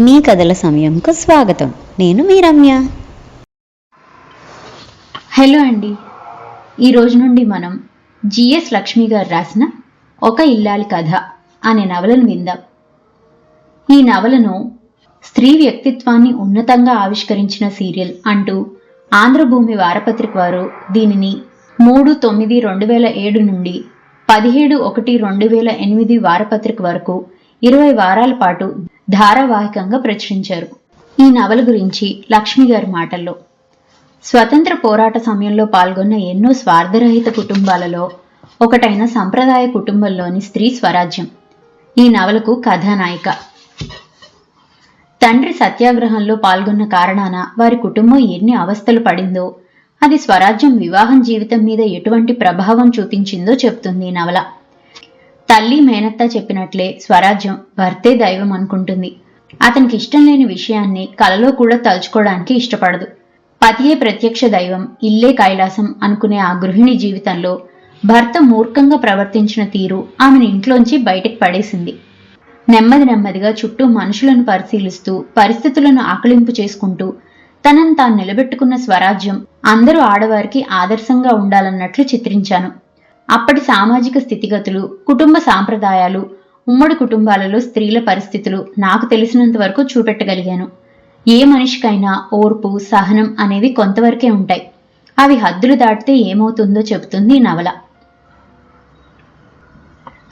మీ కథల సమయంకు స్వాగతం. నేను మీ రమ్య హలో అండి. ఈ రోజు నుండి మనం జిఎస్ లక్ష్మి గారు రాసిన ఒక ఇల్లాలి కథ అనే నవలను విందాం. ఈ నవలను స్త్రీ వ్యక్తిత్వాన్ని ఉన్నతంగా ఆవిష్కరించిన సీరియల్ అంటూ ఆంధ్రభూమి వారపత్రిక వారు దీనిని మూడు తొమ్మిది రెండు వేల ఏడు నుండి పదిహేడు ఒకటి రెండు వేల ఎనిమిది వారపత్రిక వరకు ఇరవై వారాల పాటు ధారావాహికంగా ప్రచురించారు. ఈ నవల గురించి లక్ష్మి గారి మాటల్లో. స్వతంత్ర పోరాట సమయంలో పాల్గొన్న ఎన్నో స్వార్థరహిత కుటుంబాలలో ఒకటైన సంప్రదాయ కుటుంబంలోని స్త్రీ స్వరాజ్యం. ఈ నవలకు కథానాయిక. తండ్రి సత్యాగ్రహంలో పాల్గొన్న కారణాన వారి కుటుంబం ఎన్ని అవస్థలు పడిందో అది స్వరాజ్యం వివాహం జీవితం మీద ఎటువంటి ప్రభావం చూపించిందో చెప్తుంది ఈ నవల. తల్లి మేనత్త చెప్పినట్లే స్వరాజ్యం భర్తే దైవం అనుకుంటుంది. అతనికి ఇష్టం లేని విషయాన్ని కలలో కూడా తలుచుకోవడానికి ఇష్టపడదు. పతియే ప్రత్యక్ష దైవం ఇల్లే కైలాసం అనుకునే ఆ గృహిణి జీవితంలో భర్త మూర్ఖంగా ప్రవర్తించిన తీరు ఆమెను ఇంట్లోంచి బయటకు పడేసింది. నెమ్మది నెమ్మదిగా చుట్టూ మనుషులను పరిశీలిస్తూ పరిస్థితులను ఆకలింపు చేసుకుంటూ తనను తాను నిలబెట్టుకున్న స్వరాజ్యం అందరూ ఆడవారికి ఆదర్శంగా ఉండాలన్నట్లు చిత్రించాను. అప్పటి సామాజిక స్థితిగతులు కుటుంబ సాంప్రదాయాలు ఉమ్మడి కుటుంబాలలో స్త్రీల పరిస్థితులు నాకు తెలిసినంత వరకు చూపెట్టగలిగాను. ఏ మనిషికైనా ఓర్పు సహనం అనేవి కొంతవరకే ఉంటాయి. అవి హద్దులు దాటితే ఏమవుతుందో చెబుతుంది ఈ నవల.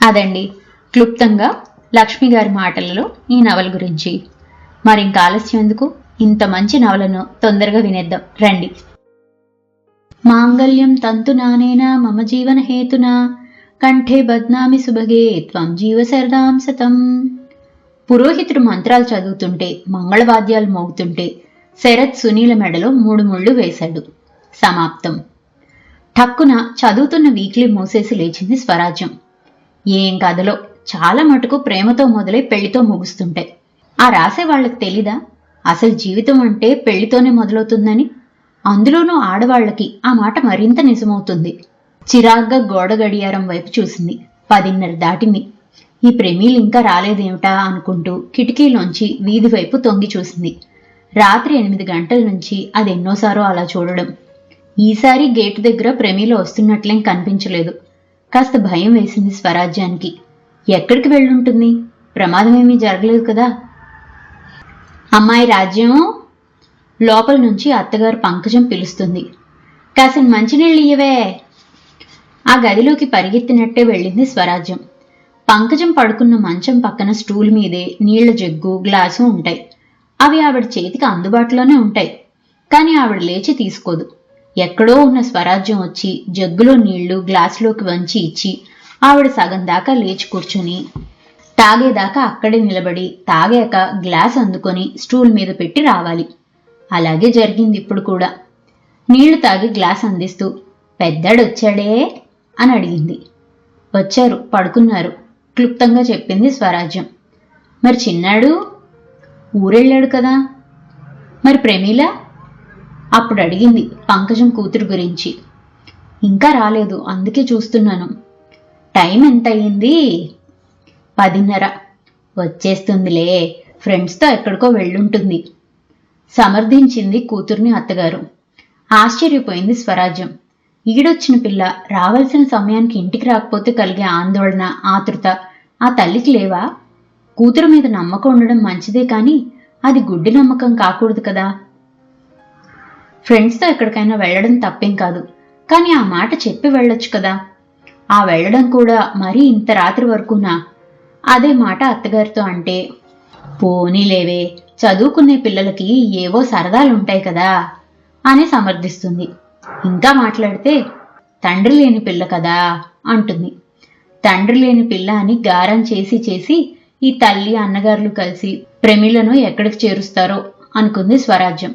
అదండి. క్లుప్తంగా లక్ష్మి గారి మాటలలో ఈ నవల గురించి. మరి ఇంకా ఆలస్యం ఎందుకు? ఇంత మంచి నవలను తొందరగా వినేద్దాం. రండి. మాంగళ్యం తంతునానేనా మమ జీవన హేతున కంఠే బద్నామి సుభగే త్వం జీవశరణాం సతం. పురోహితుడు మంత్రాలు చదువుతుంటే మంగళవాద్యాలు మోగుతుంటే శరత్ సునీల మెడలో మూడు ముళ్ళు వేశాడు. సమాప్తం. ఠక్కున చదువుతున్న వీక్లీ మూసేసి లేచింది స్వరాజ్యం. ఏం కథలో? చాలా మటుకు ప్రేమతో మొదలై పెళ్ళితో ముగుస్తుంటాయి ఆ రాసే వాళ్ళకి తెలీదా? అసలు జీవితం అంటే పెళ్ళితోనే మొదలవుతుందని? అందులోనూ ఆడవాళ్ళకి ఆ మాట మరింత నిజమవుతుంది. చిరాగ్గా గోడ గడియారం వైపు చూసింది. పదిన్నర దాటింది. ఈ ప్రేమీలు ఇంకా రాలేదేమిటా అనుకుంటూ కిటికీలోంచి వీధి వైపు తొంగి చూసింది. రాత్రి ఎనిమిది గంటల నుంచి అది ఎన్నోసారో అలా చూడడం. ఈసారి గేటు దగ్గర ప్రేమీలు వస్తున్నట్లేం కనిపించలేదు. కాస్త భయం వేసింది స్వరాజ్యానికి. ఎక్కడికి వెళ్ళుంటుంది? ప్రమాదమేమీ జరగలేదు కదా? అమ్మాయి రాజ్యం? లోపల నుంచి అత్తగారు పంకజం పిలుస్తుంది. కాసిన మంచినీళ్ళు ఇయ్యవే. ఆ గదిలోకి పరిగెత్తినట్టే వెళ్ళింది స్వరాజ్యం. పంకజం పడుకున్న మంచం పక్కన స్టూల్ మీదే నీళ్ళ జగ్గు గ్లాసు ఉంటాయి. అవి ఆవిడ చేతికి అందుబాటులోనే ఉంటాయి. కానీ ఆవిడ లేచి తీసుకోదు. ఎక్కడో ఉన్న స్వరాజ్యం వచ్చి జగ్గులో నీళ్ళు గ్లాసులోకి వంచి ఇచ్చి ఆవిడ సగం దాకా లేచి కూర్చుని తాగేదాకా అక్కడే నిలబడి తాగాక గ్లాస్ అందుకొని స్టూల్ మీద పెట్టి రావాలి. అలాగే జరిగింది ఇప్పుడు కూడా. నీళ్ళు తాగి గ్లాస్ అందిస్తూ పెద్దడొచ్చాడే? అని అడిగింది. వచ్చారు పడుకున్నారు క్లుప్తంగా చెప్పింది స్వరాజ్యం. మరి చిన్నాడు ఊరెళ్ళాడు కదా? మరి ప్రమీల? అప్పుడు అడిగింది పంకజం కూతురు గురించి. ఇంకా రాలేదు అందుకే చూస్తున్నాను. టైం ఎంత అయ్యింది పదిన్నర. వచ్చేస్తుందిలే ఫ్రెండ్స్తో ఎక్కడికో వెళ్ళుంటుంది. సమర్థించింది కూతుర్ని అత్తగారు. ఆశ్చర్యపోయింది స్వరాజ్యం. ఈడొచ్చిన పిల్ల రావాల్సిన సమయానికి ఇంటికి రాకపోతే కలిగే ఆందోళన ఆతృత ఆ తల్లికి లేవా? కూతురు మీద నమ్మకం ఉండడం మంచిదే కానీ అది గుడ్డి నమ్మకం కాకూడదు కదా? ఫ్రెండ్స్తో ఎక్కడికైనా వెళ్ళడం తప్పేం కాదు. కానీ ఆ మాట చెప్పి వెళ్ళొచ్చు కదా? ఆ వెళ్ళడం కూడా మరీ ఇంత రాత్రి వరకునా? అదే మాట అత్తగారితో అంటే పోనీలేవే చదువుకునే పిల్లలకి ఏవో సరదాలుంటాయి కదా అని సమర్థిస్తుంది. ఇంకా మాట్లాడితే తండ్రి లేని పిల్ల కదా అంటుంది. తండ్రి లేని పిల్ల అని గారం చేసి చేసి ఈ తల్లి అన్నగారులు కలిసి ప్రేమిలను ఎక్కడికి చేరుస్తారో అనుకుంది స్వరాజ్యం.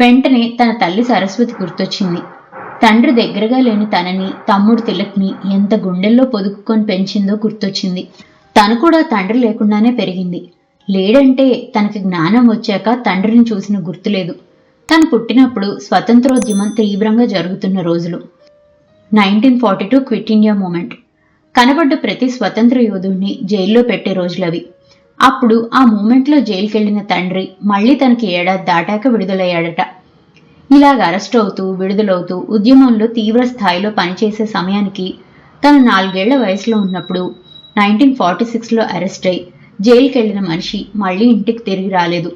వెంటనే తన తల్లి సరస్వతి గుర్తొచ్చింది. తండ్రి దగ్గరగా లేని తనని తమ్ముడు తిలక్ని ఎంత గుండెల్లో పొదుపుకొని పెంచిందో గుర్తొచ్చింది. తను కూడా తండ్రి లేకుండానే పెరిగింది. లేడంటే తనకి జ్ఞానం వచ్చాక తండ్రిని చూసిన గుర్తులేదు తను పుట్టినప్పుడు స్వతంత్రోద్యమం తీవ్రంగా జరుగుతున్న రోజులు. Nineteen forty two quit India movement. కనబడ్డ ప్రతి స్వతంత్ర యోధుడిని జైల్లో పెట్టే రోజులవి. అప్పుడు ఆ మూమెంట్లో జైలుకెళ్ళిన తండ్రి మళ్ళీ తనకి ఏడాది దాటాక విడుదలయ్యాడట. ఇలాగ అరెస్ట్ అవుతూ విడుదలవుతూ ఉద్యమంలో తీవ్ర స్థాయిలో పనిచేసే సమయానికి తను నాలుగేళ్ళ వయసులో ఉన్నప్పుడు నైన్టీన్ ఫార్టీ సిక్స్లో అరెస్ట్ అయి జైలుకెళ్ళిన మనిషి మళ్ళీ ఇంటికి తిరిగి రాలేదు.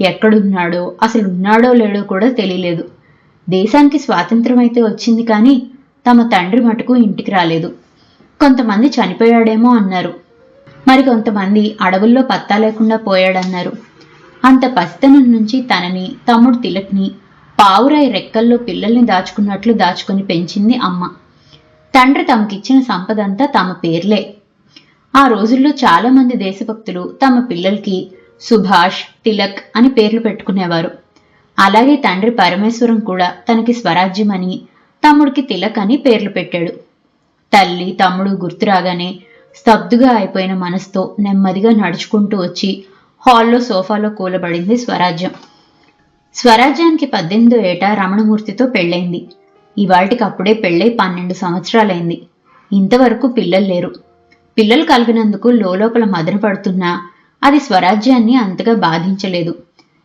ఎక్కడున్నాడో అసలు ఉన్నాడో లేడో కూడా తెలియలేదు. దేశానికి స్వాతంత్రం అయితే వచ్చింది కానీ తమ తండ్రి మటుకు ఇంటికి రాలేదు. కొంతమంది చనిపోయాడేమో అన్నారు. మరి కొంతమంది అడవుల్లో పత్తా లేకుండా పోయాడన్నారు. అంత పసితనం నుంచి తనని తమ్ముడు తిలక్ని పావురాయి రెక్కల్లో పిల్లల్ని దాచుకున్నట్లు దాచుకొని పెంచింది అమ్మ. తండ్రి తమకిచ్చిన సంపదంతా తమ పేర్లే. ఆ రోజుల్లో చాలా మంది దేశభక్తులు తమ పిల్లలకి సుభాష్ తిలక్ అని పేర్లు పెట్టుకునేవారు. అలాగే తండ్రి పరమేశ్వరం కూడా తనకి స్వరాజ్యం అని తమ్ముడికి తిలక్ అని పేర్లు పెట్టాడు. తల్లి తమ్ముడు గుర్తురాగానే స్తబ్దుగా అయిపోయిన మనసుతో నెమ్మదిగా నడుచుకుంటూ వచ్చి హాల్లో సోఫాలో కూలబడింది స్వరాజ్యం. స్వరాజ్యానికి పద్దెనిమిదో ఏట రమణమూర్తితో పెళ్ళైంది. ఇవాటికి అప్పుడే పెళ్ళై పన్నెండు సంవత్సరాలైంది. ఇంతవరకు పిల్లలు లేరు. పిల్లలు కలిగినందుకు లోపల మదన పడుతున్నా అది స్వరాజ్యాన్ని అంతగా బాధించలేదు.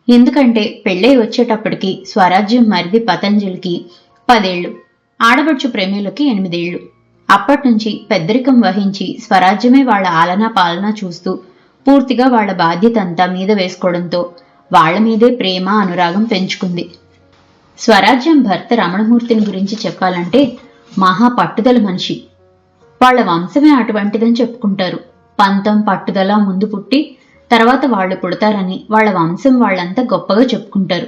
ఎందుకంటే పెళ్ళై వచ్చేటప్పటికి స్వరాజ్యం మరిది పతంజలికి పదేళ్ళు ఆడబడుచు ప్రేమిలకి ఎనిమిదేళ్ళు అప్పటినుంచి పెద్దరికం వహించి స్వరాజ్యమే వాళ్ళ ఆలనా పాలన చూస్తూ పూర్తిగా వాళ్ళ బాధ్యత అంతా మీద వేసుకోవడంతో వాళ్ళ మీదే ప్రేమ అనురాగం పెంచుకుంది. స్వరాజ్యం భర్త రమణమూర్తిని గురించి చెప్పాలంటే మహా పట్టుదల మనిషి. వాళ్ళ వంశమే అటువంటిదని చెప్పుకుంటారు. పంతం పట్టుదల ముందు పుట్టి తర్వాత వాళ్ళు పుడతారని వాళ్ళ వంశం వాళ్ళంతా గొప్పగా చెప్పుకుంటారు.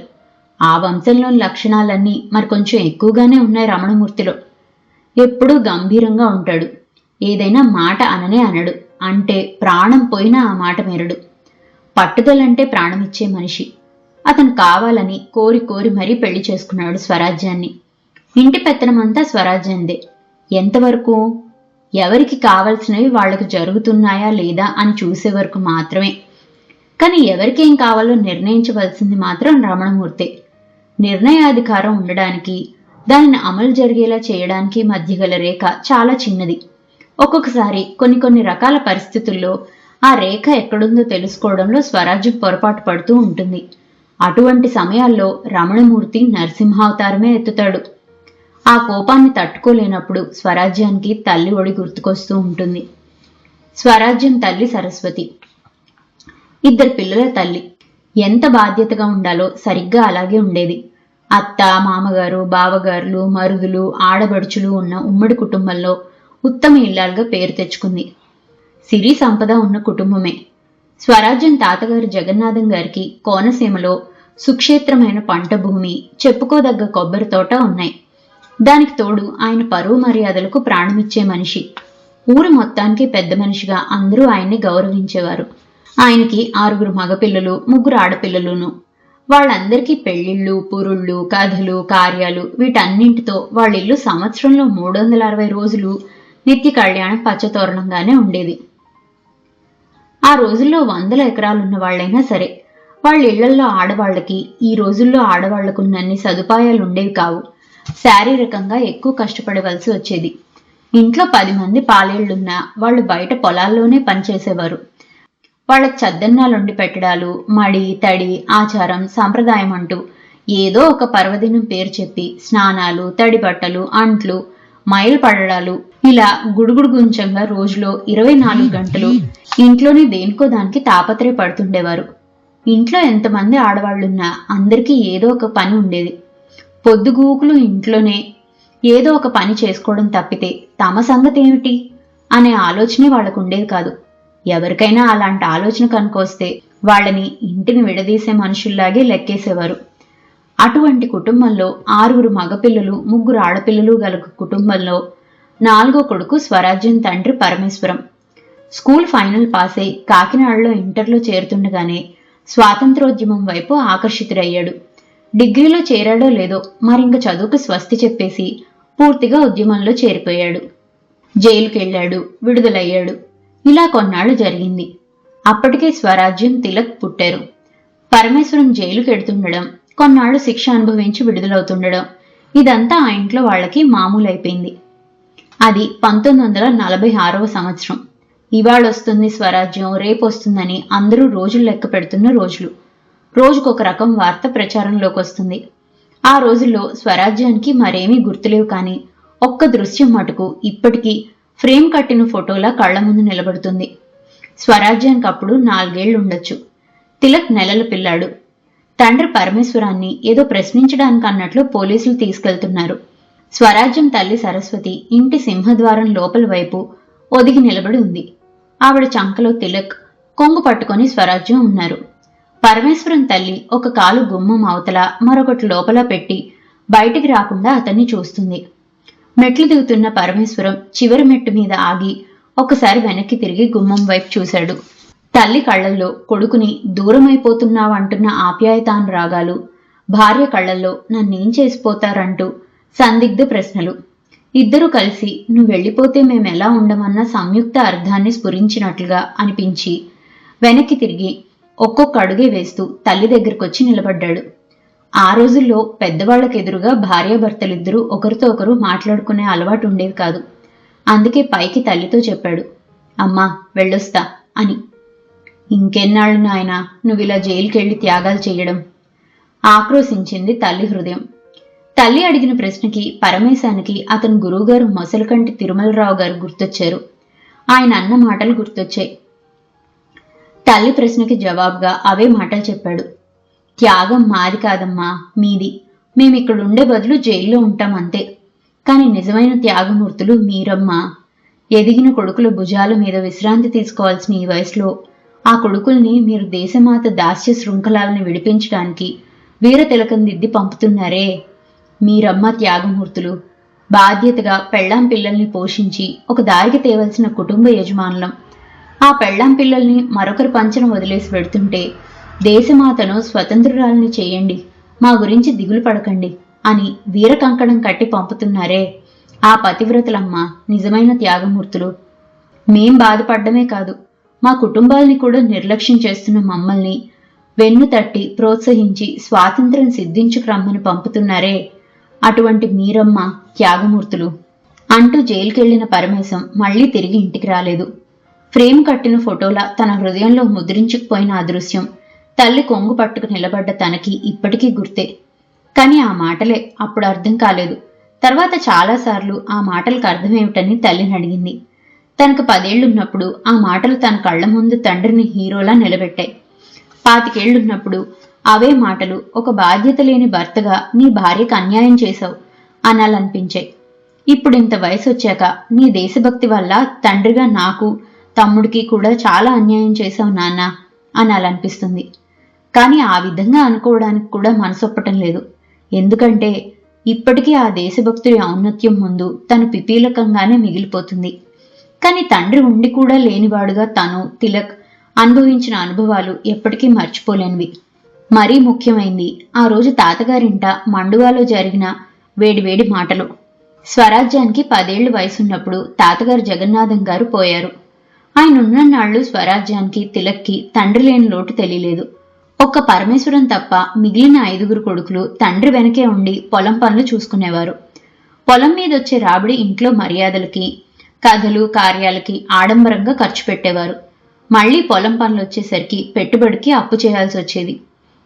ఆ వంశంలోని లక్షణాలన్నీ మరి కొంచెం ఎక్కువగానే ఉన్నాయి రమణమూర్తిలో. ఎప్పుడూ గంభీరంగా ఉంటాడు. ఏదైనా మాట అననే అనడు. అంటే ప్రాణం పోయినా ఆ మాట మెరడు. పట్టుదలంటే ప్రాణమిచ్చే మనిషి. అతను కావాలని కోరి కోరి మరీ పెళ్ళి చేసుకున్నాడు స్వరాజ్యాన్ని. ఇంటి పెత్తనమంతా స్వరాజ్యందే. ఎంతవరకు? ఎవరికి కావలసినవి వాళ్ళకు జరుగుతున్నాయా లేదా అని చూసే వరకు మాత్రమే. కానీ ఎవరికేం కావాలో నిర్ణయించవలసింది మాత్రం రమణమూర్తే. నిర్ణయాధికారం ఉండడానికి దానిని అమలు జరిగేలా చేయడానికి మధ్య గల రేఖ చాలా చిన్నది. ఒక్కొక్కసారి కొన్ని కొన్ని రకాల పరిస్థితుల్లో ఆ రేఖ ఎక్కడుందో తెలుసుకోవడంలో స్వరాజ్యం పొరపాటు పడుతూ ఉంటుంది. అటువంటి సమయాల్లో రమణమూర్తి నరసింహావతారమే ఎత్తుతాడు. ఆ కోపాన్ని తట్టుకోలేనప్పుడు స్వరాజ్యానికి తల్లి ఒడి గుర్తుకొస్తూ ఉంటుంది. స్వరాజ్యం తల్లి సరస్వతి. ఇద్దరు పిల్లల తల్లి. ఎంత బాధ్యతగా ఉండాలో సరిగ్గా అలాగే ఉండేది. అత్త మామగారు బావగారులు మరుదులు ఆడబడుచులు ఉన్న ఉమ్మడి కుటుంబంలో ఉత్తమ ఇల్లాలుగా పేరు తెచ్చుకుంది. సిరి సంపద ఉన్న కుటుంబమే. స్వరాజ్యం తాతగారు జగన్నాథం గారికి కోనసీమలో సుక్షేత్రమైన పంట భూమి చెప్పుకోదగ్గ కొబ్బరి తోట ఉన్నాయి. దానికి తోడు ఆయన పరువు మర్యాదలకు ప్రాణమిచ్చే మనిషి. ఊరు మొత్తానికి పెద్ద మనిషిగా అందరూ ఆయన్ని గౌరవించేవారు. ఆయనకి ఆరుగురు మగపిల్లలు ముగ్గురు ఆడపిల్లలును. వాళ్ళందరికీ పెళ్ళిళ్ళు పురుళ్ళు కథలు కార్యాలు వీటన్నింటితో వాళ్ళ ఇల్లు సంవత్సరంలో మూడు వందల అరవై రోజులు నిత్య కళ్యాణం పచ్చతోరణంగానే ఉండేది. ఆ రోజుల్లో వందల ఎకరాలున్న వాళ్ళైనా సరే వాళ్ళ ఇళ్ళల్లో ఆడవాళ్ళకి ఈ రోజుల్లో ఆడవాళ్ళకున్నన్ని సదుపాయాలు ఉండేవి కావు. శారీరకంగా ఎక్కువ కష్టపడవలసి వచ్చేది. ఇంట్లో పది మంది పాలేళ్ళున్నా వాళ్ళు బయట పొలాల్లోనే పనిచేసేవారు. వాళ్ళకి చద్దన్నాలుండి పెట్టడాలు మడి తడి ఆచారం సాంప్రదాయం అంటూ ఏదో ఒక పర్వదినం పేరు చెప్పి స్నానాలు తడి బట్టలు అంట్లు మైలు పడడాలు ఇలా గుడుగుడు గుంచంగా రోజులో ఇరవై నాలుగు గంటలు ఇంట్లోనే దేనికో దానికి తాపత్రయ పడుతుండేవారు ఇంట్లో ఎంతమంది ఆడవాళ్ళున్నా అందరికీ ఏదో ఒక పని ఉండేది. పొద్దుగూకులు ఇంట్లోనే ఏదో ఒక పని చేసుకోవడం తప్పితే తమ సంగతి ఏమిటి అనే ఆలోచనే వాళ్ళకు ఉండేది కాదు. ఎవరికైనా అలాంటి ఆలోచన కనుకొస్తే వాళ్ళని ఇంటిని విడదీసే మనుషుల్లాగే లెక్కేసేవారు. అటువంటి కుటుంబంలో ఆరుగురు మగపిల్లలు ముగ్గురు ఆడపిల్లలు గల కుటుంబంలో నాలుగో కొడుకు స్వరాజ్యం తండ్రి పరమేశ్వరం. స్కూల్ ఫైనల్ పాస్ అయి కాకినాడలో ఇంటర్లో చేరుతుండగానే స్వాతంత్రోద్యమం వైపు ఆకర్షితుడయ్యాడు. డిగ్రీలో చేరాడో లేదో మరింక చదువుకు స్వస్తి చెప్పేసి పూర్తిగా ఉద్యమంలో చేరిపోయాడు. జైలుకెళ్ళాడు విడుదలయ్యాడు. ఇలా కొన్నాళ్ళు జరిగింది. అప్పటికే స్వరాజ్యం తిలక్ పుట్టారు. పరమేశ్వరం జైలుకి ఎడుతుండడం శిక్ష అనుభవించి విడుదలవుతుండడం ఇదంతా ఆ ఇంట్లో వాళ్ళకి మామూలైపోయింది. అది పంతొమ్మిది వందల నలభై ఆరవ సంవత్సరం. ఇవాళొస్తుంది స్వరాజ్యం రేపు వస్తుందని అందరూ రోజులు లెక్క పెడుతున్న రోజులు. రోజుకొక రకం వార్త ప్రచారంలోకి వస్తుంది. ఆ రోజుల్లో స్వరాజ్యానికి మరేమీ గుర్తులేవు కానీ ఒక్క దృశ్యం మటుకు ఇప్పటికీ ఫ్రేమ్ కట్టిన ఫోటోలా కళ్ళ ముందు నిలబడుతుంది. స్వరాజ్యానికి అప్పుడు నాలుగేళ్ళు ఉండొచ్చు. తిలక్ నెలల పిల్లాడు. తండ్రి పరమేశ్వరాన్ని ఏదో ప్రశ్నించడానికి అన్నట్లు పోలీసులు తీసుకెళ్తున్నారు. స్వరాజ్యం తల్లి సరస్వతి ఇంటి సింహద్వారం లోపల వైపు ఒదిగి నిలబడి ఉంది. ఆవిడ చంకలో తిలక్ కొంగు పట్టుకొని స్వరాజ్యం ఉన్నారు. పరమేశ్వరం తల్లి ఒక కాలు గుమ్మం అవతల మరొకటి లోపల పెట్టి బయటికి రాకుండా అతన్ని చూస్తుంది. మెట్లు దిగుతున్న పరమేశ్వరం చివరి మెట్టు మీద ఆగి ఒకసారి వెనక్కి తిరిగి గుమ్మం వైపు చూశాడు. తల్లి కళ్ళల్లో కొడుకుని దూరమైపోతున్నావంటున్న ఆప్యాయతానురాగాలు భార్య కళ్ళల్లో నన్నేం చేసిపోతారంటూ సందిగ్ధ ప్రశ్నలు. ఇద్దరూ కలిసి నువ్వు వెళ్ళిపోతే మేమెలా ఉండమన్న సంయుక్త అర్థాన్ని స్ఫురించినట్లుగా అనిపించి వెనక్కి తిరిగి ఒక్కొక్క అడుగే వేస్తూ తల్లి దగ్గరకొచ్చి నిలబడ్డాడు. ఆ రోజుల్లో పెద్దవాళ్ళకు ఎదురుగా భార్యాభర్తలిద్దరూ ఒకరితో ఒకరు మాట్లాడుకునే అలవాటు ఉండేది కాదు. అందుకే పైకి తల్లితో చెప్పాడు అమ్మా వెళ్ళొస్తా అని. ఇంకెన్నాళ్ళు నాయన నువ్వు ఇలా జైలుకెళ్ళి త్యాగాలు చేయడం ఆక్రోశించింది తల్లి హృదయం. తల్లి అడిగిన ప్రశ్నకి పరమేశానికి అతని గురువుగారు మొసలికంటి తిరుమలరావు గారు గుర్తొచ్చారు. ఆయన అన్న మాటలు గుర్తొచ్చాయి. తల్లి ప్రశ్నకి జవాబుగా అవే మాటలు చెప్పాడు. త్యాగం మాది కాదమ్మా మీది. మేమిక్కడ ఉండే బదులు జైల్లో ఉంటాం అంతే. కానీ నిజమైన త్యాగమూర్తులు మీరమ్మా. ఎదిగిన కొడుకుల భుజాల మీద విశ్రాంతి తీసుకోవాల్సిన ఈ వయసులో ఆ కొడుకుల్ని మీరు దేశమాత దాస్య శృంఖలాలను విడిపించడానికి వీర తిలకం దిద్ది పంపుతున్నారే. మీరమ్మ త్యాగమూర్తులు. బాధ్యతగా పెళ్ళాం పిల్లల్ని పోషించి ఒక దారికి తేవలసిన కుటుంబ యజమానులం. ఆ పెళ్ళాం పిల్లల్ని మరొకరు పంచను వదిలేసి పెడుతుంటే దేశమాతను స్వతంత్రురాలని చేయండి మా గురించి దిగులు పడకండి అని వీర కంకణం కట్టి పంపుతున్నారే ఆ పతివ్రతలమ్మ నిజమైన త్యాగమూర్తులు. మేం బాధపడ్డమే కాదు మా కుటుంబాల్ని కూడా నిర్లక్ష్యం చేస్తున్న మమ్మల్ని వెన్ను తట్టి ప్రోత్సహించి స్వాతంత్రం సిద్ధించుకురమ్మని పంపుతున్నారే అటువంటి మీరమ్మ త్యాగమూర్తులు. అంటూ జైలుకెళ్ళిన పరమేశం మళ్ళీ తిరిగి ఇంటికి రాలేదు. ఫ్రేమ్ కట్టిన ఫోటోలా తన హృదయంలో ముద్రించుకుపోయిన ఆ దృశ్యం. తల్లి కొంగు పట్టుకు నిలబడ్డ తనకి ఇప్పటికీ గుర్తే. కానీ ఆ మాటలే అప్పుడు అర్థం కాలేదు. తర్వాత చాలాసార్లు ఆ మాటలకు అర్థమేమిటని తల్లిని అడిగింది. తనకు పదేళ్ళున్నప్పుడు ఆ మాటలు తన కళ్ళ ముందు తండ్రిని హీరోలా నిలబెట్టాయి. పాతికేళ్ళున్నప్పుడు అవే మాటలు ఒక బాధ్యత లేని భర్తగా నీ భార్యకు అన్యాయం చేశావు అనాలనిపించాయి. ఇప్పుడు ఇంత వయసు వచ్చాక నీ దేశభక్తి వల్ల తండ్రిగా నాకు తమ్ముడికి కూడా చాలా అన్యాయం చేశావు నాన్న అనాలనిపిస్తుంది. కానీ ఆ విధంగా అనుకోవడానికి కూడా మనసొప్పటం లేదు. ఎందుకంటే ఇప్పటికీ ఆ దేశభక్తుడి ఔన్నత్యం ముందు తను పిపీలకంగానే మిగిలిపోతుంది. కానీ తండ్రి ఉండి కూడా లేనివాడుగా తను తిలక్ అనుభవించిన అనుభవాలు ఎప్పటికీ మర్చిపోలేనివి. మరీ ముఖ్యమైంది ఆ రోజు తాతగారింట మండువాలో జరిగిన వేడివేడి మాటలు. స్వరాజ్యానికి పదేళ్ళు వయసున్నప్పుడు తాతగారు జగన్నాథం గారు పోయారు. ఆయన ఉన్నన్నాళ్ళు స్వరాజ్యానికి తిలక్కి తండ్రి లేని లోటు తెలియలేదు. ఒక్క పరమేశ్వరం తప్ప మిగిలిన ఐదుగురు కొడుకులు తండ్రి వెనకే ఉండి పొలం పనులు చూసుకునేవారు. పొలం మీద వచ్చే రాబడి ఇంట్లో మర్యాదలకి కథలు కార్యాలకి ఆడంబరంగా ఖర్చు పెట్టేవారు. మళ్ళీ పొలం పనులు వచ్చేసరికి పెట్టుబడికి అప్పు చేయాల్సి వచ్చేది.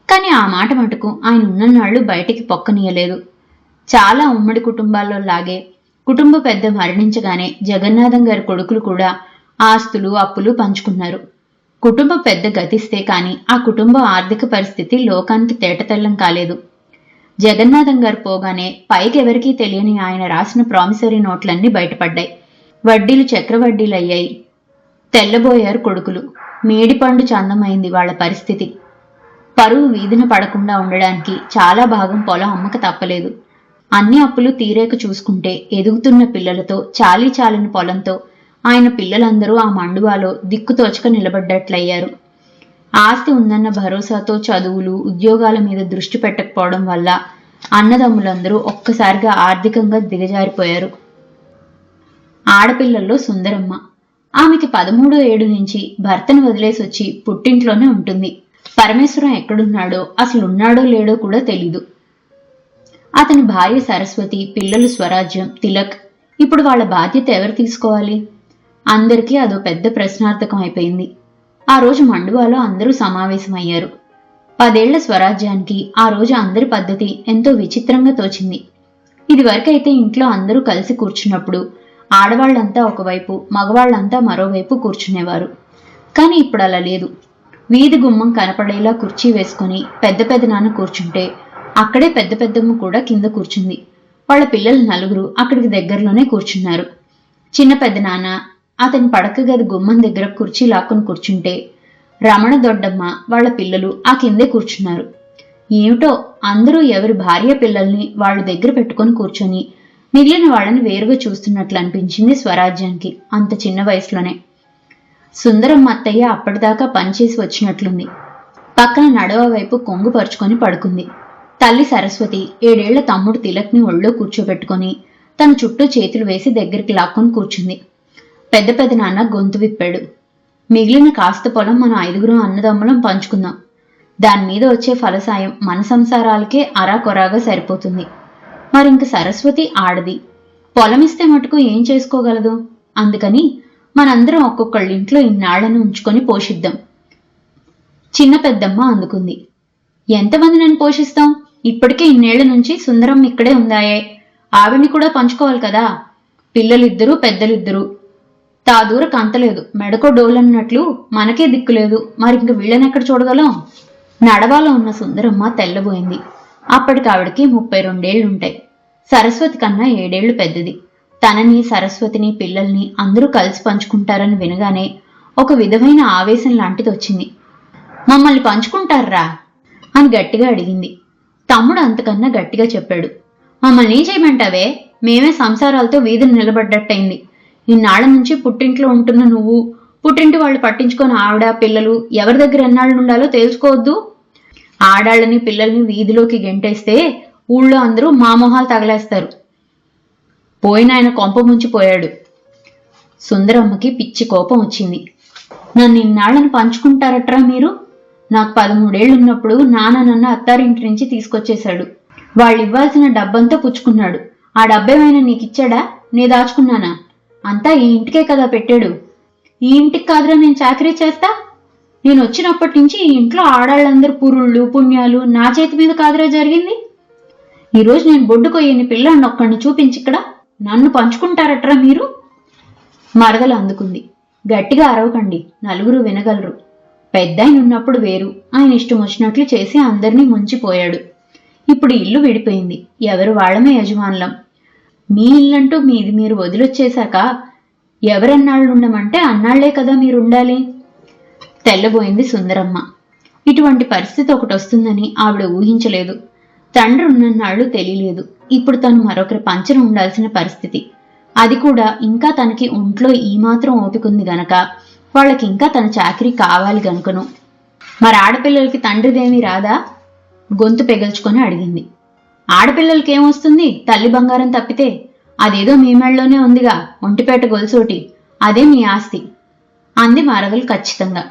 కానీ ఆ మాట మటుకు ఆయన ఉన్ననాళ్ళు బయటికి పొక్కనీయలేదు. చాలా ఉమ్మడి కుటుంబాల్లో లాగే కుటుంబ పెద్ద మరణించగానే జగన్నాథం గారి కొడుకులు కూడా ఆస్తులు అప్పులు పంచుకున్నారు. కుటుంబ పెద్ద గతిస్తే కానీ ఆ కుటుంబ ఆర్థిక పరిస్థితి లోకానికి తేటతెల్లం కాలేదు. జగన్నాథం గారు పోగానే పైకెవరికీ తెలియని ఆయన రాసిన ప్రామిసరీ నోట్లన్నీ బయటపడ్డాయి. వడ్డీలు చక్రవడ్డీలయ్యాయి. తెల్లబోయారు కొడుకులు. మేడిపండు చందమైంది వాళ్ళ పరిస్థితి. పరువు వీధిన పడకుండా ఉండడానికి చాలా భాగం పొలం అమ్మక తప్పలేదు. అన్ని అప్పులు తీరేక చూసుకుంటే ఎదుగుతున్న పిల్లలతో చాలీ చాలని పొలంతో ఆయన పిల్లలందరూ ఆ మండువాలో దిక్కుతోచక నిలబడ్డట్లయ్యారు. ఆస్తి ఉందన్న భరోసాతో చదువులు ఉద్యోగాల మీద దృష్టి పెట్టకపోవడం వల్ల అన్నదమ్ములందరూ ఒక్కసారిగా ఆర్థికంగా దిగజారిపోయారు. ఆడపిల్లల్లో సుందరమ్మ. ఆమెకి పదమూడో ఏడు నుంచి భర్తను వదిలేసి వచ్చి పుట్టింట్లోనే ఉంటుంది. పరమేశ్వరం ఎక్కడున్నాడో అసలు ఉన్నాడో లేడో కూడా తెలీదు. అతని భార్య సరస్వతి పిల్లలు స్వరాజ్యం తిలక్. ఇప్పుడు వాళ్ళ బాధ్యత ఎవరు తీసుకోవాలి? అందరికీ అదో పెద్ద ప్రశ్నార్థకం అయిపోయింది. ఆ రోజు మండువాలో అందరూ సమావేశమయ్యారు. పదేళ్ళ స్వరాజ్యానికి ఆ రోజు అందరి పద్ధతి ఎంతో విచిత్రంగా తోచింది. ఇదివరకైతే ఇంట్లో అందరూ కలిసి కూర్చున్నప్పుడు ఆడవాళ్ళంతా ఒకవైపు మగవాళ్ళంతా మరోవైపు కూర్చునేవారు. కానీ ఇప్పుడు అలా లేదు. వీధి గుమ్మం కనపడేలా కుర్చీ వేసుకొని పెద్ద పెద్ద నాన్న కూర్చుంటే అక్కడే పెద్ద పెద్దమ్మ కూడా కింద కూర్చుంది. వాళ్ళ పిల్లలు నలుగురు అక్కడికి దగ్గరలోనే కూర్చున్నారు. చిన్న పెద్ద నాన్న అతని పడక గది గుమ్మం దగ్గర కుర్చీ లాక్కొని కూర్చుంటే రమణ దొడ్డమ్మ వాళ్ళ పిల్లలు ఆ కిందే కూర్చున్నారు. ఏమిటో అందరూ ఎవరి భార్య పిల్లల్ని వాళ్ళ దగ్గర పెట్టుకొని కూర్చొని మిగిలిన వాళ్ళని వేరుగా చూస్తున్నట్లు అనిపించింది స్వరాజ్యానికి అంత చిన్న వయసులోనే. సుందరమ్మ అత్తయ్య అప్పటిదాకా పనిచేసి వచ్చినట్లుంది. పక్కన నడవ వైపు కొంగు పరుచుకొని పడుకుంది. తల్లి సరస్వతి ఏడేళ్ళ తమ్ముడు తిలక్ని ఒళ్ళో కూర్చోబెట్టుకొని తన చుట్టూ చేతులు వేసి దగ్గరికి లాక్కొని కూర్చుంది. పెద్ద పెద్ద నాన్న గొంతు విప్పాడు. మిగిలిన కాస్త పొలం మనం ఐదుగురం అన్నదమ్ములం పంచుకుందాం. దాని మీద వచ్చే ఫలసాయం మన సంసారాలకే అరాకొరాగా సరిపోతుంది. మరింక సరస్వతి ఆడది. పొలమిస్తే మటుకు ఏం చేసుకోగలదు? అందుకని మనందరం ఒక్కొక్కళ్ళ ఇంట్లో ఇన్నాళ్ళను ఉంచుకొని పోషిద్దాం. చిన్న పెద్దమ్మ అందుకుంది. ఎంతమంది నన్ను పోషిస్తాం? ఇప్పటికే ఇన్నేళ్ళ నుంచి సుందరం ఇక్కడే ఉందాయే. ఆవిడ్ని కూడా పంచుకోవాలి కదా? పిల్లలిద్దరూ పెద్దలిద్దరూ. తాదూర కంతలేదు మెడకో డోలన్నట్లు మనకే దిక్కులేదు. మరి ఇంక వీళ్ళనెక్కడ చూడగలం? నడవాలో ఉన్న సుందరమ్మ తెల్లబోయింది. అప్పటికి ఆవిడకి ముప్పై రెండేళ్ళుంటాయి. సరస్వతి కన్నా ఏడేళ్ళు పెద్దది. తనని సరస్వతిని పిల్లల్ని అందరూ కలిసి పంచుకుంటారని వినగానే ఒక విధమైన ఆవేశం లాంటిది వచ్చింది. మమ్మల్ని పంచుకుంటారా అని గట్టిగా అడిగింది. తమ్ముడు అంతకన్నా గట్టిగా చెప్పాడు. మమ్మల్ని ఏం చేయమంటావే? మేమే సంసారాలతో వీధిని నిలబడ్డట్టయింది. నిన్నాళ్ళ నుంచి పుట్టింట్లో ఉంటున్న నువ్వు. పుట్టింటి వాళ్ళు పట్టించుకొని ఆవిడ పిల్లలు ఎవరి దగ్గర ఎన్నాళ్ళు ఉండాలో తెలుసుకోవద్దు. ఆడాళ్ళని పిల్లల్ని వీధిలోకి గెంటేస్తే ఊళ్ళో అందరూ మా మొహాలు తగలేస్తారు. పోయిన ఆయన కొంప ముంచిపోయాడు. సుందరమ్మకి పిచ్చి కోపం వచ్చింది. నన్ను ఇన్నాళ్ళని పంచుకుంటారట్రా మీరు? నాకు పదమూడేళ్ళు ఉన్నప్పుడు నాన్న నన్ను అత్తారింటి నుంచి తీసుకొచ్చేశాడు. వాళ్ళు ఇవ్వాల్సిన డబ్బంతా పుచ్చుకున్నాడు. ఆ డబ్బేమైనా నీకిచ్చాడా? నే దాచుకున్నానా? అంతా ఈ ఇంటికే కదా పెట్టాడు. ఈ ఇంటికి కాదురా నేను చాకరీ చేస్తా? నేను వచ్చినప్పటి నుంచి ఈ ఇంట్లో ఆడాళ్ళందరూ పురుళ్ళు పుణ్యాలు నా చేతి మీద కాదురా జరిగింది. ఈరోజు నేను బొడ్డుకొయ్యని పిల్లాన్ని ఒక్కడిని చూపించి ఇక్కడ నన్ను పంచుకుంటారట్రా మీరు? మరదలు అందుకుంది. గట్టిగా అరవకండి నలుగురు వినగలరు. పెద్ద ఆయన ఉన్నప్పుడు వేరు. ఆయన ఇష్టం వచ్చినట్లు చేసి అందరినీ ముంచిపోయాడు. ఇప్పుడు ఇల్లు విడిపోయింది. ఎవరు వాళ్ళమే యజమానులం. మీ ఇల్లంటూ మీది మీరు వదిలొచ్చేశాక ఎవరన్నాళ్ళు ఉండమంటే అన్నాళ్ళే కదా మీరు ఉండాలి తెల్లబోయింది సుందరమ్మ. ఇటువంటి పరిస్థితి ఒకటి వస్తుందని ఆవిడ ఊహించలేదు. తండ్రి ఉన్నన్నాళ్ళు తెలియలేదు. ఇప్పుడు తను మరొకరి పంచన ఉండాల్సిన పరిస్థితి. అది కూడా ఇంకా తనకి ఒంట్లో ఈ మాత్రం ఓపికంది గనక వాళ్ళకి ఇంకా తన చాకరీ కావాలి గనుకను. మరి ఆడపిల్లలకి తండ్రిదేమీ రాదా? గొంతు పెగల్చుకొని అడిగింది. ఆడపిల్లలకి ఏమొస్తుంది తల్లి బంగారం తప్పితే అదేదో మీ మెళ్ళలోనే ఉందిగా ఒంటిపేట గొలుసోటి. అదే మీ ఆస్తి. అంది మారగలు ఖచ్చితంగా.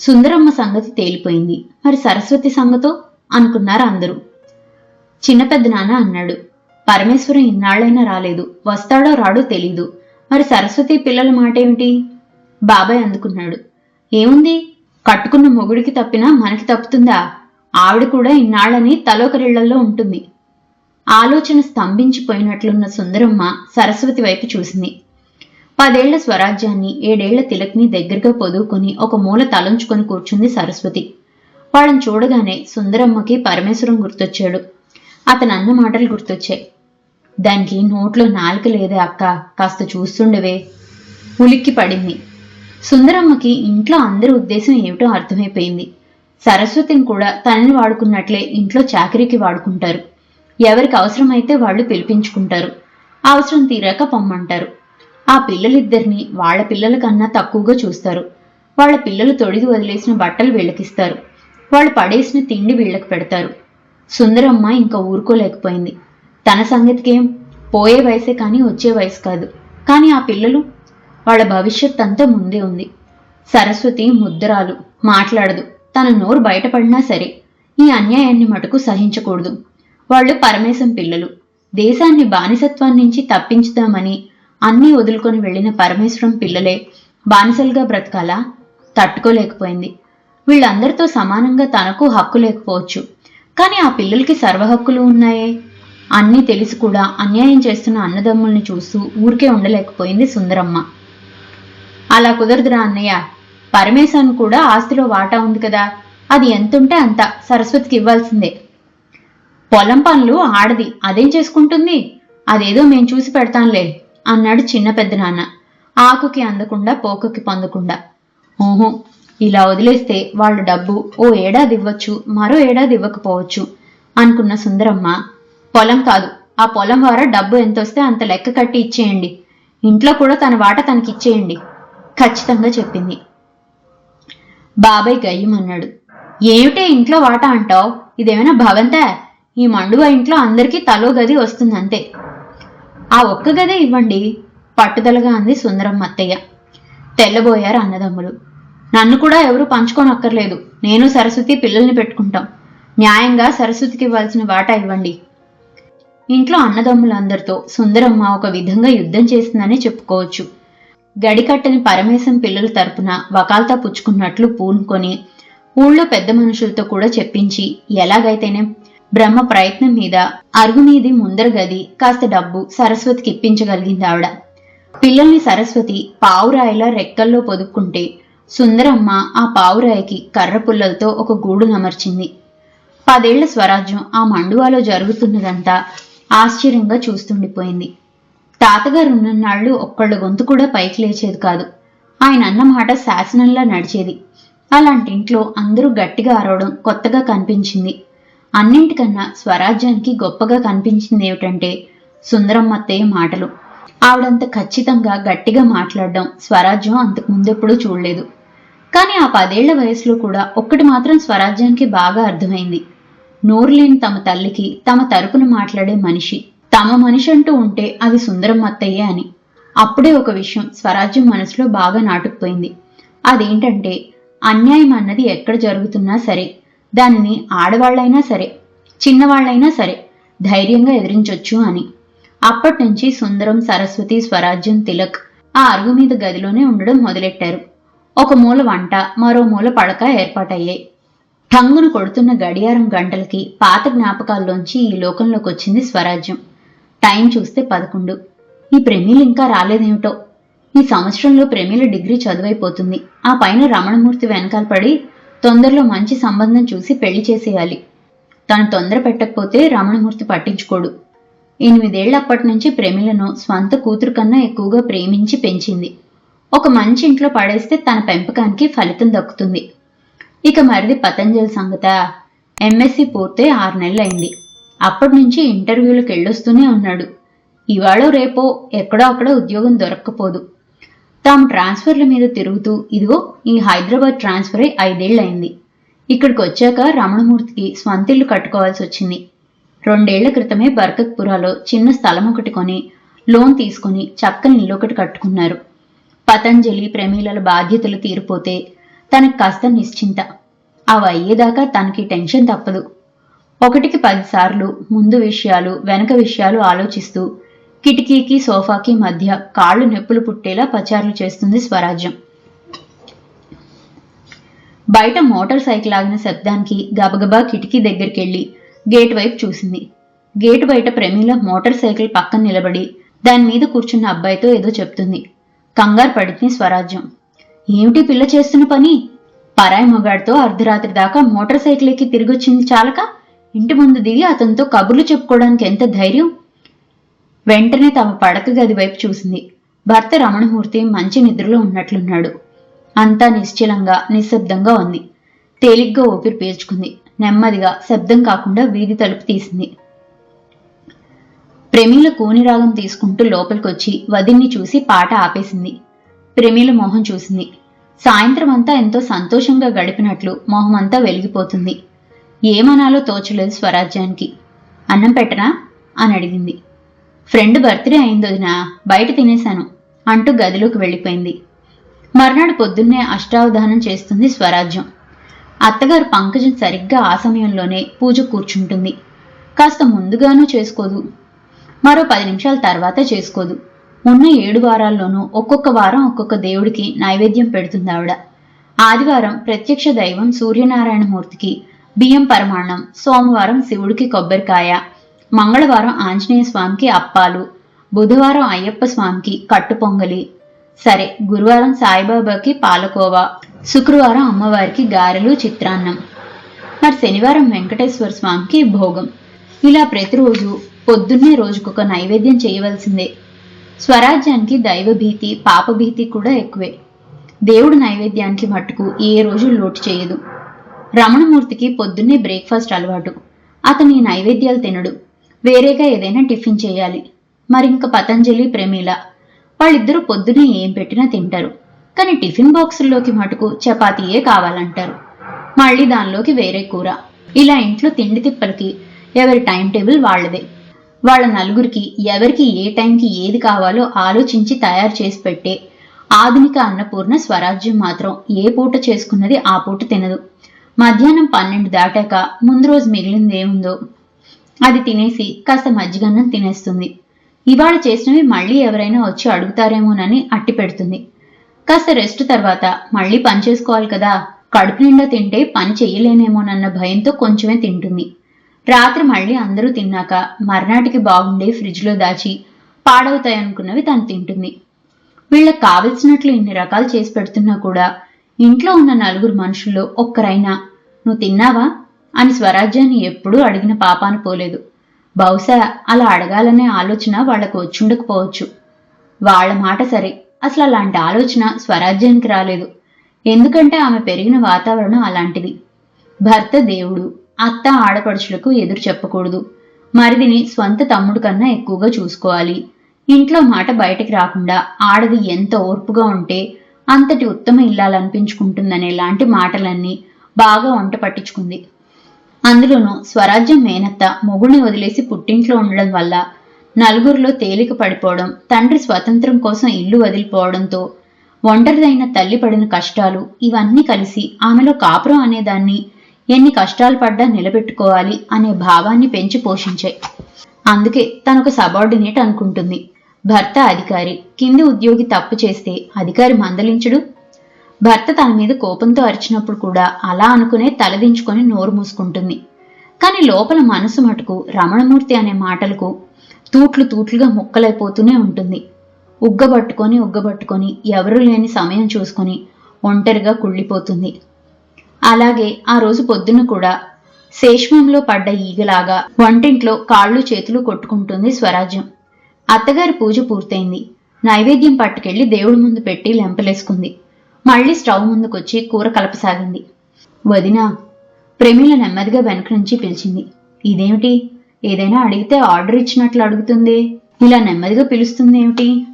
సుందరమ్మ సంగతి తేలిపోయింది. మరి సరస్వతి సంగతో అనుకున్నారు అందరూ? చిన్న పెద్ద నాన్న అన్నాడు. పరమేశ్వరం ఇన్నాళ్ళైనా రాలేదు. వస్తాడో రాడో తెలీదు. మరి సరస్వతి పిల్లల మాట ఏమిటి బాబాయ్ అందుకున్నాడు. ఏముంది? కట్టుకున్న మొగుడికి తప్పినా మనకి తప్పుతుందా? ఆవిడ కూడా ఇన్నాళ్ళని తలోకరిళ్ళలో ఉంటుంది. ఆలోచన స్తంభించిపోయినట్లున్న సుందరమ్మ సరస్వతి వైపు చూసింది. పదేళ్ళ స్వరాజ్యాన్ని ఏడేళ్ళ తిలక్ని దగ్గరగా పొదువుకొని ఒక మూల తలంచుకొని కూర్చుంది సరస్వతి. వాళ్ళని చూడగానే సుందరమ్మకి పరమేశ్వరం గుర్తొచ్చాడు. అతను అన్న మాటలు గుర్తొచ్చాయి. దానికి నోట్లో నాలుక లేదే అక్క కాస్త చూస్తుండవే. ఉలిక్కి పడింది సుందరమ్మకి ఇంట్లో అందరి ఉద్దేశం ఏమిటో అర్థమైపోయింది. సరస్వతిని కూడా తనని వాడుకున్నట్లే ఇంట్లో చాకరీకి వాడుకుంటారు. ఎవరికి అవసరమైతే వాళ్ళు పిలిపించుకుంటారు. అవసరం తీరాక పొమ్మంటారు. ఆ పిల్లలిద్దరిని వాళ్ళ పిల్లల కన్నా తక్కువగా చూస్తారు. వాళ్ళ పిల్లలు తొడిది వదిలేసిన బట్టలు వీళ్ళకిస్తారు. వాళ్ళు పడేసిన తిండి వీళ్ళకి పెడతారు. సుందరమ్మ ఇంకా ఊరుకోలేకపోయింది. తన సంగతికేం? పోయే వయసే కానీ వచ్చే వయసు కాదు. కానీ ఆ పిల్లలు? వాళ్ళ భవిష్యత్ అంతా ముందే ఉంది. సరస్వతి ముద్రాలు మాట్లాడదు. తన నోరు బయటపడినా సరే ఈ అన్యాయాన్ని మటుకు సహించకూడదు. వాళ్ళు పరమేశం పిల్లలు. దేశాన్ని బానిసత్వం నుంచి తప్పించుదామని అన్నీ వదులుకొని వెళ్ళిన పరమేశ్వరం పిల్లలే బానిసలుగా బ్రతకాలా? తట్టుకోలేకపోయింది. వీళ్ళందరితో సమానంగా తనకు హక్కు లేకపోవచ్చు. కానీ ఆ పిల్లలకి సర్వ హక్కులు ఉన్నాయే? అన్నీ తెలిసి కూడా అన్యాయం చేస్తున్న అన్నదమ్ముల్ని చూస్తూ ఊరికే ఉండలేకపోయింది సుందరమ్మ. అలా కుదరదురా అన్నయ్య. పరమేశాన్ కూడా ఆస్తిలో వాటా ఉంది కదా. అది ఎంతుంటే అంత. సరస్వతికి ఇవ్వాల్సిందే. పొలం పనులు ఆడది. అదేం చేసుకుంటుంది? అదేదో మేం చూసి పెడతాంలే అన్నాడు చిన్న పెద్ద నాన్న. ఆకుకి అందకుండా పోకుకి పొందకుండా. ఓహో ఇలా వదిలేస్తే వాళ్ళు డబ్బు ఓ ఏడాది ఇవ్వచ్చు మరో ఏడాది ఇవ్వకపోవచ్చు అనుకున్న సుందరమ్మ పొలం కాదు. ఆ పొలం ద్వారా డబ్బు ఎంత వస్తే అంత లెక్క కట్టి ఇచ్చేయండి. ఇంట్లో కూడా తన వాట తనకి ఇచ్చేయండి ఖచ్చితంగా చెప్పింది. బాబాయ్ గయ్యమన్నాడు. ఏమిటే ఇంట్లో వాటా అంటావు? ఇదేమైనా భవంతా? ఈ మండువా ఇంట్లో అందరికీ తలో గది వస్తుందంతే. ఆ ఒక్క గదే ఇవ్వండి పట్టుదలగా అంది సుందరం అత్తయ్య. తెల్లబోయారు అన్నదమ్ములు. నన్ను కూడా ఎవరు పంచుకోనక్కర్లేదు. నేను సరస్వతి పిల్లల్ని పెట్టుకుంటాం. న్యాయంగా సరస్వతికి ఇవ్వాల్సిన వాటా ఇవ్వండి. ఇంట్లో అన్నదమ్ములందరితో సుందరమ్మ ఒక విధంగా యుద్ధం చేసిందని చెప్పుకోవచ్చు. గడికట్టని పరమేశం పిల్లల తరపున వకాల్తా పుచ్చుకున్నట్లు పూనుకొని ఊళ్ళో పెద్ద మనుషులతో కూడా చెప్పించి ఎలాగైతేనే బ్రహ్మ ప్రయత్నం మీద అరుగునీది ముందర గది కాస్త డబ్బు సరస్వతికి ఇప్పించగలిగింది ఆవిడ పిల్లల్ని సరస్వతి పావురాయిలా రెక్కల్లో పొదుక్కుంటే సుందరమ్మ ఆ పావురాయికి కర్ర పుల్లలతో ఒక గూడు నమర్చింది. పదేళ్ళ స్వరాజ్యం ఆ మండువాలో జరుగుతున్నదంతా ఆశ్చర్యంగా చూస్తుండిపోయింది. తాతగారు ఉన్ననాళ్ళు ఒక్కళ్ళ గొంతు కూడా పైకి లేచేది కాదు. ఆయన అన్న మాట శాసనంలా నడిచేది. అలాంటి ఇంట్లో అందరూ గట్టిగా అరవడం కొత్తగా కనిపించింది. అన్నింటికన్నా స్వరాజ్యానికి గొప్పగా కనిపించింది ఏమిటంటే సుందరమ్మత్తయ్య మాటలు. ఆవిడంత ఖచ్చితంగా గట్టిగా మాట్లాడడం స్వరాజ్యం అంతకు ముందెప్పుడూ చూడలేదు. కానీ ఆ పదేళ్ళ వయసులో కూడా ఒక్కటి మాత్రం స్వరాజ్యానికి బాగా అర్థమైంది. నోరు లేని తమ తల్లికి తమ తరపున మాట్లాడే మనిషి. తమ మనిషి అంటూ ఉంటే అది సుందరం అత్తయ్యే అని. అప్పుడే ఒక విషయం స్వరాజ్యం మనసులో బాగా నాటుకుపోయింది. అదేంటంటే అన్యాయం అన్నది ఎక్కడ జరుగుతున్నా సరే దానిని ఆడవాళ్ళైనా సరే చిన్నవాళ్ళైనా సరే ధైర్యంగా ఎదిరించొచ్చు అని. అప్పటి నుంచి సుందరం సరస్వతి స్వరాజ్యం తిలక్ ఆ అరుగు మీద గదిలోనే ఉండడం మొదలెట్టారు. ఒక మూల వంట మరో మూల పడక ఏర్పాటయ్యాయి. ఠంగును కొడుతున్న గడియారం గంటలకి పాత జ్ఞాపకాల్లోంచి ఈ లోకంలోకి వచ్చింది స్వరాజ్యం. టైం చూస్తే పదకొండు. ఈ ప్రెమీలు ఇంకా రాలేదేమిటో? ఈ సంవత్సరంలో ప్రెమీల డిగ్రీ చదువైపోతుంది. ఆ పైన రమణమూర్తి వెనకాల పడి తొందరలో మంచి సంబంధం చూసి పెళ్ళి చేసేయాలి. తను తొందర పెట్టకపోతే రమణమూర్తి పట్టించుకోడు. ఎనిమిదేళ్ళప్పటి నుంచి ప్రేమిలను స్వంత కూతురు కన్నా ఎక్కువగా ప్రేమించి పెంచింది. ఒక మంచి ఇంట్లో పడేస్తే తన పెంపకానికి ఫలితం దక్కుతుంది. ఇక మరిది పతంజలి సంగత ఎంఎస్సి పూర్తయి ఆరు నెలలైంది. అప్పటి నుంచి ఇంటర్వ్యూలకు వెళ్ళొస్తూనే ఉన్నాడు. ఇవాళో రేపో ఎక్కడో అక్కడ ఉద్యోగం దొరక్కపోదు. తాము ట్రాన్స్ఫర్ల మీద తిరుగుతూ ఇదిగో ఈ హైదరాబాద్ ట్రాన్స్ఫరే అయి ఐదేళ్ళయింది ఇక్కడికి వచ్చాక రమణమూర్తికి స్వంతిల్లు కట్టుకోవాల్సి వచ్చింది రెండేళ్ళ క్రితమే బర్కత్పురాలో చిన్న స్థలం ఒకటి కొని లోన్ తీసుకుని చక్కని ఇల్లు ఒకటి కట్టుకున్నారు. పతంజలి ప్రమీలల బాధ్యతలు తీరిపోతే తనకు కాస్త నిశ్చింత. అవి అయ్యేదాకా తనకి టెన్షన్ తప్పదు. ఒకటికి పదిసార్లు ముందు విషయాలు వెనక విషయాలు ఆలోచిస్తూ కిటికీకి సోఫాకి మధ్య కాళ్ళు నొప్పులు పుట్టేలా పచారులు చేస్తుంది స్వరాజ్యం. బయట మోటార్ సైకిల్ ఆగిన శబ్దానికి గబగబా కిటికీ దగ్గరికెళ్ళి గేట్ వైపు చూసింది. గేటు బయట ప్రమీల మోటార్ సైకిల్ పక్కన నిలబడి దాని మీద కూర్చున్న అబ్బాయితో ఏదో చెప్తుంది. కంగారు పడింది స్వరాజ్యం. ఏమిటి పిల్ల చేస్తున్న పని? పరాయి మొగాడితో అర్ధరాత్రి దాకా మోటార్ సైకిల్ ఎక్కి తిరిగొచ్చింది చాలక? ఇంటి ముందు దిగి అతనితో కబుర్లు చెప్పుకోవడానికి ఎంత ధైర్యం? వెంటనే తమ పడక గది వైపు చూసింది. భర్త రమణమూర్తి మంచి నిద్రలో ఉన్నట్లున్నాడు. అంతా నిశ్చలంగా నిశ్శబ్దంగా ఉంది. తేలిగ్గా ఊపిరి పీల్చుకుంది. నెమ్మదిగా శబ్దం కాకుండా వీధి తలుపు తీసింది. ప్రేమిల కూనిరాగం తీసుకుంటూ లోపలికొచ్చి వదిన్ని చూసి పాట ఆపేసింది. ప్రేమిల మొహం చూసింది. సాయంత్రం అంతా ఎంతో సంతోషంగా గడిపినట్లు మొహం అంతా వెలిగిపోతుంది. ఏమనాలో తోచలేదు స్వరాజ్యానికి. అన్నం పెట్టనా? అని అడిగింది. ఫ్రెండ్ బర్త్డే అయిందొదినా బయట తినేశాను అంటూ గదిలోకి వెళ్ళిపోయింది. మర్నాడు పొద్దున్నే అష్టావధానం చేస్తుంది స్వరాజ్యం. అత్తగారు పంకజం సరిగ్గా ఆ సమయంలోనే పూజ కూర్చుంటుంది. కాస్త ముందుగానూ చేసుకోదు. మరో పది నిమిషాల తర్వాత చేసుకోదు. ఉన్న ఏడు వారాల్లోనూ ఒక్కొక్క వారం ఒక్కొక్క దేవుడికి నైవేద్యం పెడుతుంది ఆవిడ. ఆదివారం ప్రత్యక్ష దైవం సూర్యనారాయణమూర్తికి బియ్యం పరమాణం సోమవారం శివుడికి కొబ్బరికాయ మంగళవారం ఆంజనేయ స్వామికి అప్పాలు బుధవారం అయ్యప్ప స్వామికి కట్టు పొంగలి. సరే గురువారం సాయిబాబాకి పాలకోవా శుక్రవారం అమ్మవారికి గారెలు చిత్రాన్నం. మరి శనివారం వెంకటేశ్వర స్వామికి భోగం. ఇలా ప్రతిరోజు పొద్దున్నే రోజుకొక నైవేద్యం చేయవలసిందే. స్వరాజ్యానికి దైవభీతి పాపభీతి కూడా ఎక్కువే. దేవుడు నైవేద్యానికి మట్టుకు ఏ రోజు లోటు చేయదు. రమణమూర్తికి పొద్దున్నే బ్రేక్ఫాస్ట్ అలవాటు. అతని నైవేద్యాలు తినడు. వేరేగా ఏదైనా టిఫిన్ చేయాలి. మరింక పతంజలి ప్రమీల. వాళ్ళిద్దరూ పొద్దునే ఏం పెట్టినా తింటారు. కానీ టిఫిన్ బాక్సుల్లోకి మటుకు చపాతీయే కావాలంటారు. మళ్ళీ దానిలోకి వేరే కూర. ఇలా ఇంట్లో తిండి తిప్పలకి ఎవరి టైం టేబుల్ వాళ్ళదే. వాళ్ళ నలుగురికి ఎవరికి ఏ టైంకి ఏది కావాలో ఆలోచించి తయారు చేసి పెట్టే ఆధునిక అన్నపూర్ణ స్వరాజ్యం మాత్రం ఏ పూట చేసుకున్నది ఆ పూట తినదు. మధ్యాహ్నం పన్నెండు దాటాక ముందు రోజు మిగిలింది ఏముందో? అది తినేసి కాస్త మజ్జిగన్నం తినేస్తుంది. ఇవాళ చేసినవి మళ్ళీ ఎవరైనా వచ్చి అడుగుతారేమోనని అట్టి పెడుతుంది. కాస్త రెస్ట్ తర్వాత మళ్ళీ పని చేసుకోవాలి కదా. కడుపు నిండా తింటే పని చెయ్యలేనేమోనన్న భయంతో కొంచెమే తింటుంది. రాత్రి మళ్ళీ అందరూ తిన్నాక మర్నాటికి బాగుండే ఫ్రిడ్జ్లో దాచి పాడవుతాయనుకున్నవి తను తింటుంది. వీళ్ళకి కావలసినట్లు ఇన్ని రకాలు చేసి పెడుతున్నా కూడా ఇంట్లో ఉన్న నలుగురు మనుషుల్లో ఒక్కరైనా నువ్వు తిన్నావా? అని స్వరాజ్యాన్ని ఎప్పుడూ అడిగిన పాపాను పోలేదు. బహుశా అలా అడగాలనే ఆలోచన వాళ్ళకు వచ్చుండకపోవచ్చు వాళ్ళ మాట సరే అసలు అలాంటి ఆలోచన స్వరాజ్యానికి రాలేదు. ఎందుకంటే ఆమె పెరిగిన వాతావరణం అలాంటిది. భర్త దేవుడు అత్త ఆడపడుచులకు ఎదురు చెప్పకూడదు. మరిదిని స్వంత తమ్ముడు కన్నా ఎక్కువగా చూసుకోవాలి. ఇంట్లో మాట బయటికి రాకుండా ఆడది ఎంత ఓర్పుగా ఉంటే అంతటి ఉత్తమ ఇల్లాలనిపించుకుంటుందనే లాంటి మాటలన్నీ బాగా వంట పట్టించుకుంది. అందులోనూ స్వరాజ్యం మేనత్త మొగుడిని వదిలేసి పుట్టింట్లో ఉండడం వల్ల నలుగురిలో తేలిక పడిపోవడం తండ్రి స్వతంత్రం కోసం ఇల్లు వదిలిపోవడంతో ఒంటరిదైన తల్లి పడిన కష్టాలు ఇవన్నీ కలిసి ఆమెలో కాపురం అనేదాన్ని ఎన్ని కష్టాలు పడ్డా నిలబెట్టుకోవాలి అనే భావాన్ని పెంచి పోషించాయి. అందుకే తనొక సబార్డినేట్ అనుకుంటుంది. భర్త అధికారి. కింది ఉద్యోగి తప్పు చేస్తే అధికారి మందలించడు. భర్త తన మీద కోపంతో అరిచినప్పుడు కూడా అలా అనుకునే తలదించుకొని నోరు మూసుకుంటుంది. కానీ లోపల మనసు మటుకు రమణమూర్తి అనే మాటలకు తూట్లు తూట్లుగా ముక్కలైపోతూనే ఉంటుంది. ఉగ్గబట్టుకొని ఉగ్గబట్టుకొని ఎవరూ లేని సమయం చూసుకొని ఒంటరిగా కుళ్ళిపోతుంది. అలాగే ఆ రోజు పొద్దున కూడా శేష్మంలో పడ్డ ఈగలాగా వంటింట్లో కాళ్ళు చేతులు కొట్టుకుంటుంది స్వరాజ్యం. అత్తగారి పూజ పూర్తయింది. నైవేద్యం పట్టుకెళ్ళి దేవుడి ముందు పెట్టి లెంపలేసుకుంది. మళ్ళీ స్టవ్ ముందుకొచ్చి కూర కలపసాగింది. వదినా ప్రేమిల నెమ్మదిగా వెనక నుంచి పిలిచింది. ఇదేమిటి? ఏదైనా అడిగితే ఆర్డర్ ఇచ్చినట్లు అడుగుతుంది. ఇలా నెమ్మదిగా పిలుస్తుంది ఏమిటి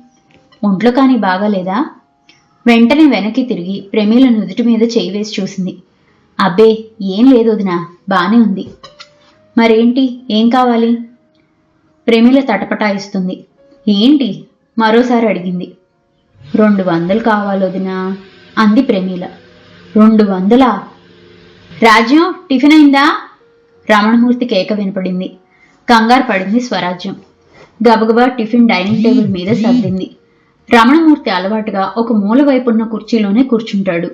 ఒంట్లో కానీ బాగాలేదా? వెంటనే వెనక్కి తిరిగి ప్రమీల నుదుటి మీద చేయి వేసి చూసింది. అబ్బే ఏం లేదు వదినా బానే ఉంది. మరేంటి? ఏం కావాలి? ప్రేమిల తటపటాయిస్తుంది. ఏంటి? మరోసారి అడిగింది. రెండు వందలు కావాలొదినా అంది ప్రేమిల. రెండు వందలా? రాజ్యం టిఫిన్ అయిందా? రమణమూర్తి కేక వినపడింది. కంగారు పడింది స్వరాజ్యం. గబగబా టిఫిన్ డైనింగ్ టేబుల్ మీద సర్దింది. రమణమూర్తి అలవాటుగా ఒక మూల వైపు ఉన్న కుర్చీలోనే కూర్చుంటాడు.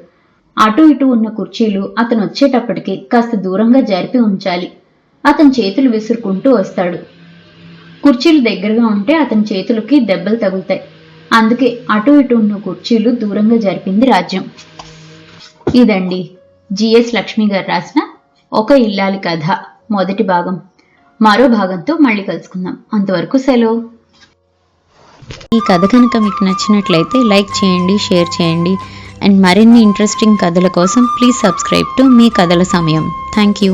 అటు ఇటు ఉన్న కుర్చీలు అతను వచ్చేటప్పటికి కాస్త దూరంగా జరిపి ఉంచాలి. అతని చేతులు విసురుకుంటూ వస్తాడు. కుర్చీలు దగ్గరగా ఉంటే అతని చేతులకి దెబ్బలు తగులుతాయి. అందుకే అటు ఇటు ఉన్న కుర్చీలు దూరంగా జరిపింది రాజ్యం. ఇదండి జిఎస్ లక్ష్మి గారు రాసిన ఒక ఇల్లాలి కథ మొదటి భాగం. మరో భాగంతో మళ్ళీ కలుసుకుందాం. అంతవరకు సెలవు. ఈ కథ కనుక మీకు నచ్చినట్లయితే లైక్ చేయండి షేర్ చేయండి. అండ్ మరిన్ని ఇంట్రెస్టింగ్ కథల కోసం ప్లీజ్ సబ్స్క్రైబ్ టు మీ కథల సమయం. Thank you.